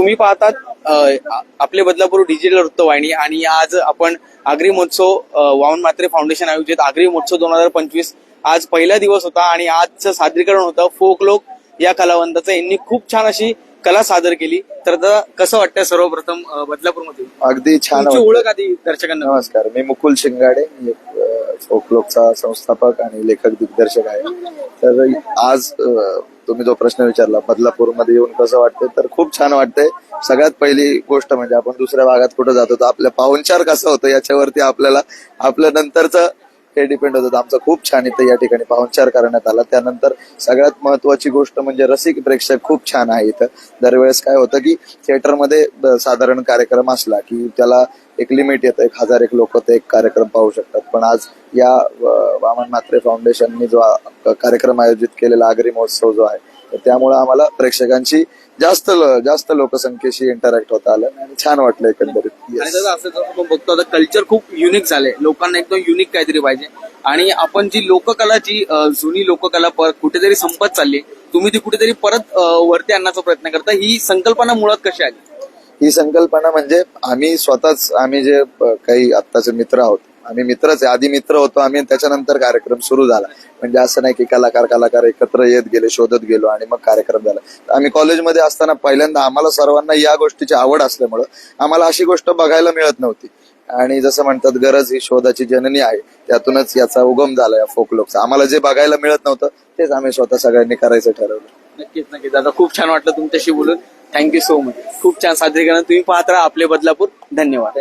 तुम्ही पाहतात आपले बदलापूर डिजिटल वृत्तवाहिनी आणि आज आपण आगरी महोत्सव अ, वामन म्हात्रे फाउंडेशन आयोजित आगरी महोत्सव दोन हजार पंचवीस. आज पहिला दिवस होता आणि आजचं सादरीकरण होतं फोक लोक या कलावंताचं. यांनी खूप छान अशी कला सादर केली. तर कसं वाटतं सर्वप्रथम बदलापूरमध्ये? अगदी छान. ओळख आधी दर्शकांना. नमस्कार मी मुकुल शिंगाडे फोकलोकचा संस्थापक आणि लेखक दिग्दर्शक आहे. तर आज तुम्ही जो प्रश्न विचारला बदलापूरमध्ये येऊन कसं वाटतंय तर खूप छान वाटतंय. सगळ्यात पहिली गोष्ट म्हणजे आपण दुसऱ्या भागात कुठं जातो तर आपल्या पाहुणचार कसं होतं याच्यावरती आपल्याला आपलं नंतरचं हे डिपेंड होतं आमचं खूप छान इथं या ठिकाणी पाहुणचार करण्यात आला. त्यानंतर सगळ्यात महत्वाची गोष्ट म्हणजे रसिक प्रेक्षक खूप छान आहे इथं. दरवेळेस काय होतं की थिएटरमध्ये साधारण कार्यक्रम असला की त्याला एक लिमिट येतं. एक हजार एक लोक ते एक कार्यक्रम पाहू शकतात. पण आज या वामन म्हात्रे फाउंडेशननी जो कार्यक्रम आयोजित केलेला आगरी महोत्सव जो आहे तर त्यामुळे आम्हाला प्रेक्षकांची जास्त जास्त लोकसंख्येशी इंटरॅक्ट होता आलं आणि छान वाटलं एकंदरीत. आणि Yes. दादा असं जर आपण बघतो आता कल्चर खूप युनिक झालंय. लोकांना एकदम युनिक काहीतरी पाहिजे. आणि आपण जी लोककला जी अ, जुनी लोककला परत कुठेतरी संपत चालली तुम्ही ती कुठेतरी परत अ, वरती आणण्याचा प्रयत्न करता. ही संकल्पना मुळात कशी आली? ही संकल्पना म्हणजे आम्ही स्वतःच आम्ही जे अ, काही आत्ताचे मित्र आहोत आम्ही मित्रच आहे. आधी मित्र होतो आम्ही त्याच्यानंतर कार्यक्रम सुरू झाला. म्हणजे असं नाही की कलाकार कलाकार एकत्र येत गेले शोधत गेलो आणि मग कार्यक्रम झाला. आम्ही कॉलेजमध्ये असताना पहिल्यांदा आम्हाला सर्वांना या गोष्टीची आवड असल्यामुळं आम्हाला अशी गोष्ट बघायला मिळत नव्हती. आणि जसं म्हणतात गरज ही शोधाची जननी आहे. त्यातूनच याचा उगम झाला या फोकलोकचा आम्हाला जे बघायला मिळत नव्हतं तेच आम्ही स्वतः सगळ्यांनी करायचं ठरवलं. नक्कीच नक्कीच. दादा खूप छान वाटलं तुमच्याशी बोलून. थँक्यू सो मच खूप छान सादरीकरण. तुम्ही पाहत राहा आपले बदलापूर. धन्यवाद.